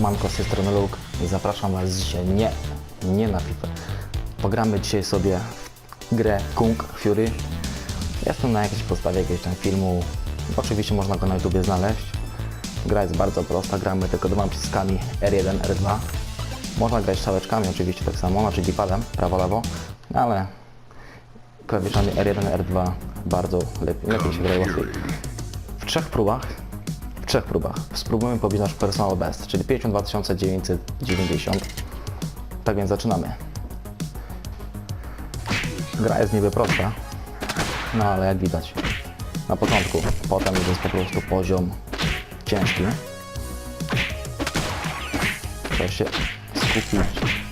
Siemanko, z tej strony Luke i zapraszam Was dzisiaj nie, nie na FIFA. Pogramy dzisiaj sobie w grę Kung Fury. Jestem na jakiejś podstawie jakiegoś tam filmu. Oczywiście można go na YouTubie znaleźć. Gra jest bardzo prosta, gramy tylko dwoma przyciskami R1, R2. Można grać strzałeczkami oczywiście tak samo, znaczy D-padem, prawo-lewo, ale klawiszami R1, R2 bardzo lepiej, lepiej się gra łatwiej. W trzech próbach, trzech próbach spróbujemy pobić nasz personal best, czyli 52 990. Tak więc zaczynamy. Gra jest niby prosta, no ale jak widać, na początku, potem jest po prostu poziom ciężki. Trzeba się skupić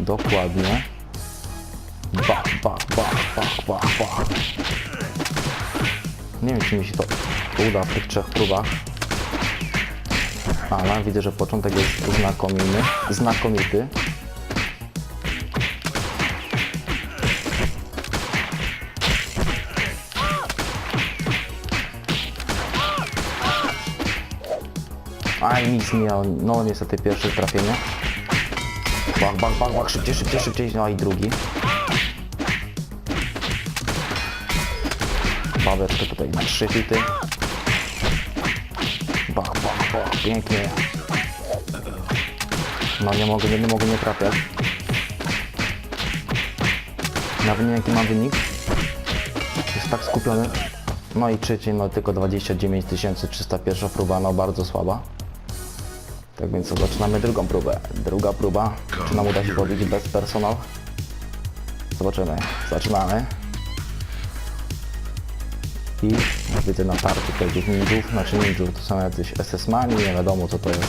dokładnie. Bach, bach, bach, bach, bach, bach. Nie wiem, czy mi się to uda w tych trzech próbach. Ale widzę, że początek jest znakomity. Znakomity. Aj, nic nie miał. No niestety pierwsze trafienie. Bach, bach, bach, bach, szybciej, szybciej, szybciej. No i drugi. Babeczkę tutaj na trzy hity. Bach, pięknie. No nie mogę, nie, mogę nie trafiać. Nawet nie jaki mam wynik. Jest tak skupiony. No i trzeci, no tylko 29 301 próba, no bardzo słaba. Tak więc zaczynamy drugą próbę. Druga próba. Czy nam uda się pobić bez personal? Zobaczymy. Zaczynamy. I widzę na tarczy tutaj gdzieś ninjów, znaczy ninjów to są jacyś SS-mani, nie wiadomo co to jest.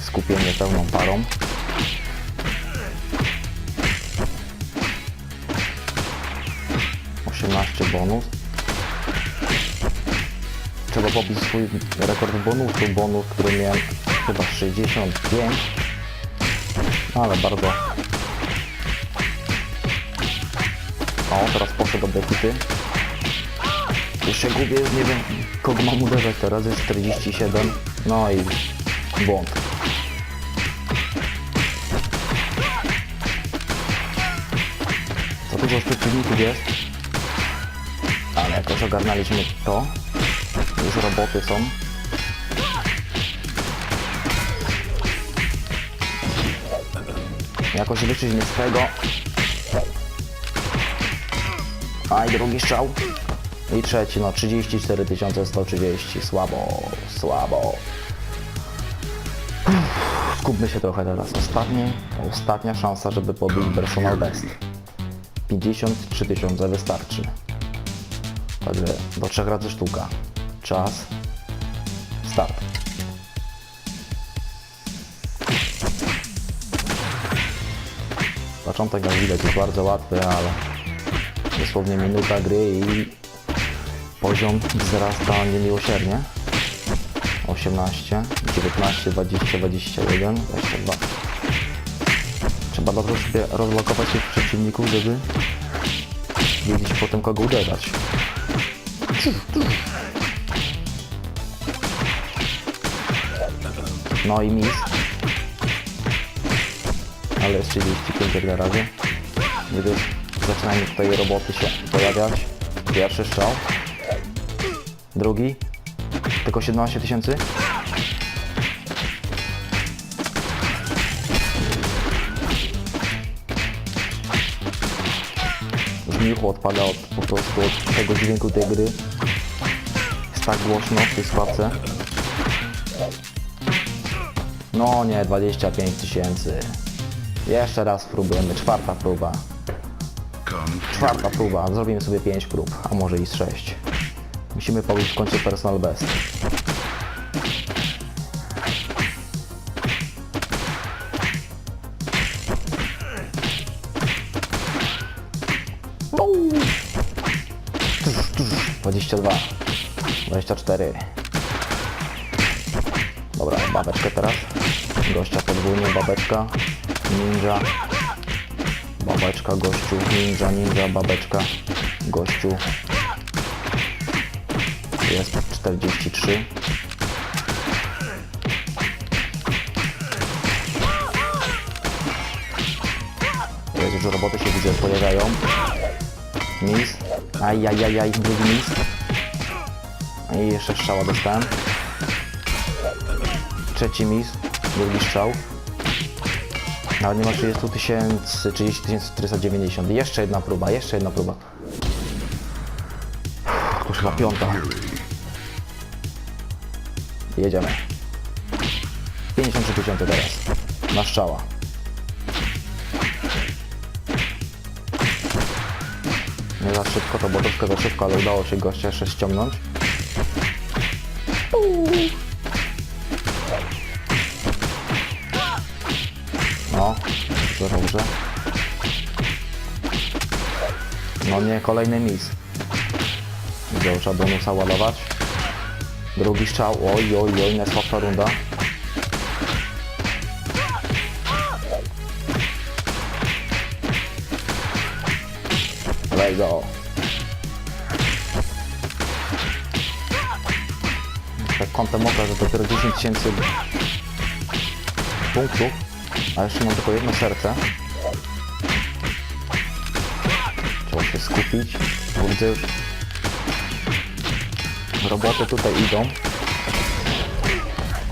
Skupienie pełną parą. Osiemnaście bonus. Trzeba pobić swój rekord bonusu, bonus, który miałem chyba 65. No, ale bardzo O, teraz poszedł do. Już się gubię, nie wiem kogo mam uderzać teraz, jest 47. No i błąd. Co dużo z przeciwników jest. Ale jakoś ogarnęliśmy to. Już roboty są. Jakoś wyszliśmy z tego. A i drugi strzał. I trzeci, no 34 130. Słabo, słabo. Skupmy się trochę teraz. Ostatni, ostatnia szansa, żeby pobić personal best. 53 tysiące wystarczy. Także do trzech razy sztuka. Czas. Start. Początek jak widać jest bardzo łatwy, ale dosłownie minuta gry i poziom wzrasta niemiłosiernie. 18, 19, 20, 21, 22. Trzeba dobrze sobie rozlokować tych przeciwników, żeby wiedzieć potem kogo uderzać. No i mis. Ale jest 35 jak na razie. Gdy zaczynają tutaj roboty się pojawiać. Pierwszy strzał. Drugi. Tylko 17 tysięcy. Już mi ucho odpada od, po prostu od tego dźwięku tej gry. Jest tak głośno w tej słabce. No nie, 25 tysięcy. Jeszcze raz spróbujemy, czwarta próba. Czwarta próba, zrobimy sobie 5 prób, a może i z 6. Musimy pobić w końcu personal best. Uuu. 22, 24. Dobra, babeczkę teraz. Gościa podwójnie, babeczka, ninja, Babeczka, gościu. Ninja, ninja, babeczka, gościu. Jest 43. Jest już roboty się widzę, pojawiają. Mis. Ajajajaj, drugi mis. I jeszcze strzała dostałem. Trzeci mis, drugi strzał. Nawet nie ma 30 tysięcy, 30 490. Jeszcze jedna próba, jeszcze jedna próba. To już chyba piąta. Jedziemy. 53 tysiące teraz. Na strzała. Nie za szybko, to było troszkę za szybko, ale udało się gościa jeszcze ściągnąć. No, No nie, kolejny mis. Widział, trzeba bonusa ładować. Drugi strzał, oj, oj, oj, najsłabsza runda. Let's go. Tak kątem oka, że dopiero 10 tysięcy punktów, a jeszcze mam tylko jedno serce. Się skupić, bo widzę już roboty tutaj idą.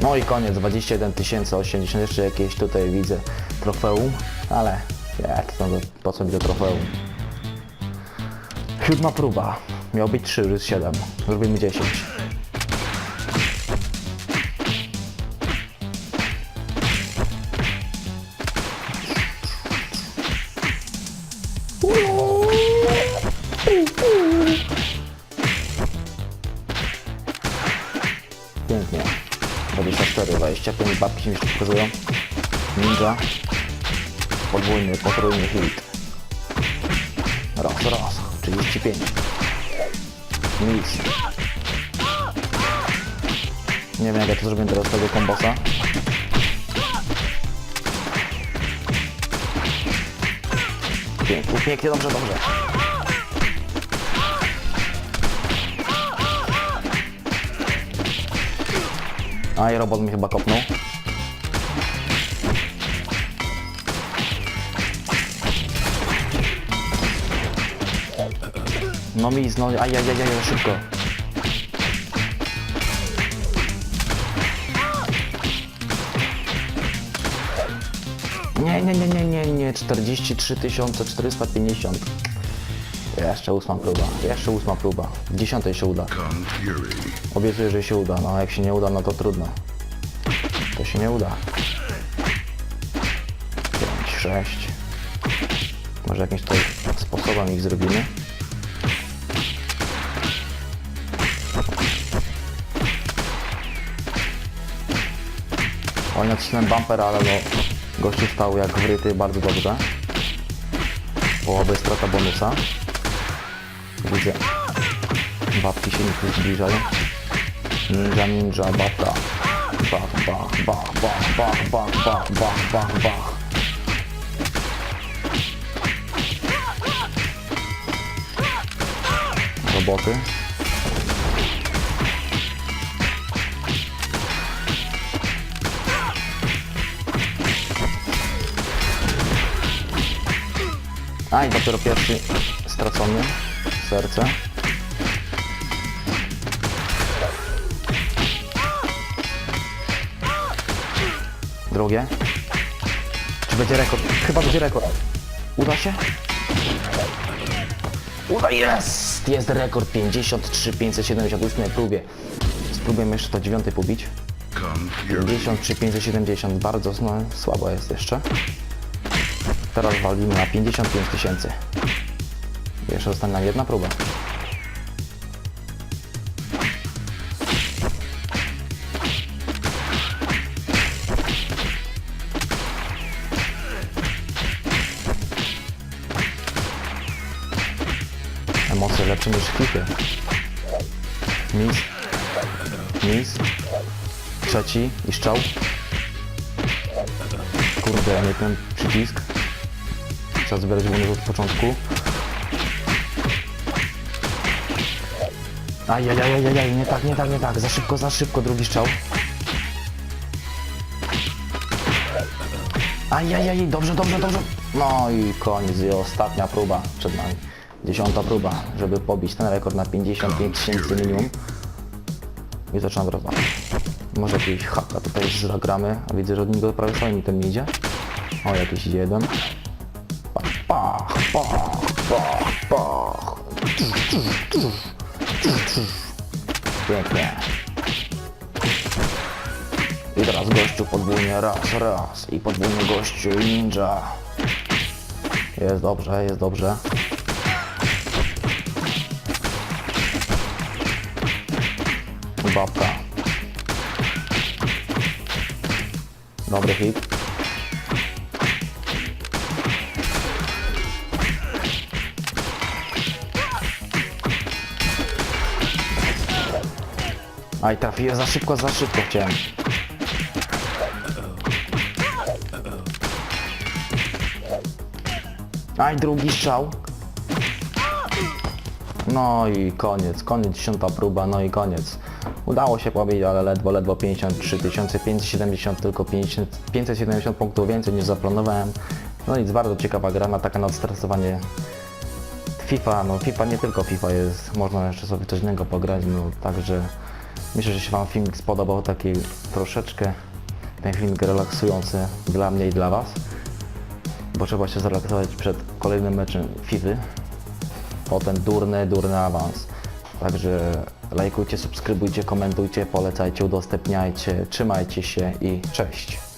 No i koniec, 21 080, jeszcze jakieś tutaj widzę trofeum, ale jak to, po co mi to trofeum? Siódma próba. Miał być 3 z 7. Zrobimy 10. Pięknie. 24, 25 babki mi jeszcze pokazują. Ninja. Podwójny, potrójny hit. Raz, raz. 35. Nic. Nie wiem jak ja to zrobię teraz tego kombosa. Pięknie, pięknie, dobrze, dobrze. A i robot mi chyba kopnął. No mis, no ajajajaj, szybko. Nie, nie, nie, nie, nie, nie, 43 450. Jeszcze ósma próba, jeszcze ósma próba. W dziesiątej się uda. Obiecuję, że się uda, no jak się nie uda, no to trudno. To się nie uda. 5, 6. Może jakimś tutaj sposobem ich zrobimy. Oj, nacisnąłem bumper, ale no gościu stał jak wryty bardzo dobrze. Byłaby strata bonusa. Widzę. Babki się tu zbliżają. Ninja, ninja, babka. Bach, bach, bach, bach, bach, bach, bach, bach, bach, bach. Roboty. A i dopiero pierwszy stracony. Serce. Drugie. Czy będzie rekord? Chyba będzie rekord. Uda się? Uda jest! Jest rekord 53 578 próbie. Spróbujemy jeszcze to dziewiątej pobić. Kung Fury. 53 570 bardzo no, słabo jest jeszcze. Teraz walimy na 55 tysięcy. Jeszcze zostanie nam jedna próba. Emocje lepsze niż w klipie. Mis. Mis. Trzeci i strzał. Kurde, nie ten przycisk. Trzeba zbierać bonus od początku. Ajajajajajaj, nie tak, nie tak, nie tak. Za szybko, za szybko, drugi strzał. Ajajaj, dobrze, dobrze, dobrze. No i koniec, i ostatnia próba przed nami. Dziesiąta próba, żeby pobić ten rekord na 55 tysięcy minimum. I zaczynam rozmawiać. Może jakiegoś haka tutaj zagramy, a widzę, że od niego prawie cały mi ten nie idzie. O, jakiś idzie jeden. Pach, pach, pach, pach, pach. Pięknie. I teraz gościu podwójnie, raz, raz. I podwójnie gościu ninja. Jest dobrze, jest dobrze. Babka. Dobry hit. Aj, trafiłem za szybko, za szybko chciałem. Aj, drugi strzał. No i koniec, koniec, dziesiąta próba, no i koniec. Udało się pobić, ale ledwo, ledwo 53 570, tylko 50, 570 punktów więcej niż zaplanowałem. No nic, bardzo ciekawa gra na takie nadstresowanie FIFA, no FIFA nie tylko FIFA jest, można jeszcze sobie coś innego pograć, no także myślę, że się Wam filmik spodobał, taki troszeczkę ten filmik relaksujący dla mnie i dla Was, bo trzeba się zrelaksować przed kolejnym meczem FIFA, potem durny, durny awans. Także lajkujcie, subskrybujcie, komentujcie, polecajcie, udostępniajcie, trzymajcie się i cześć!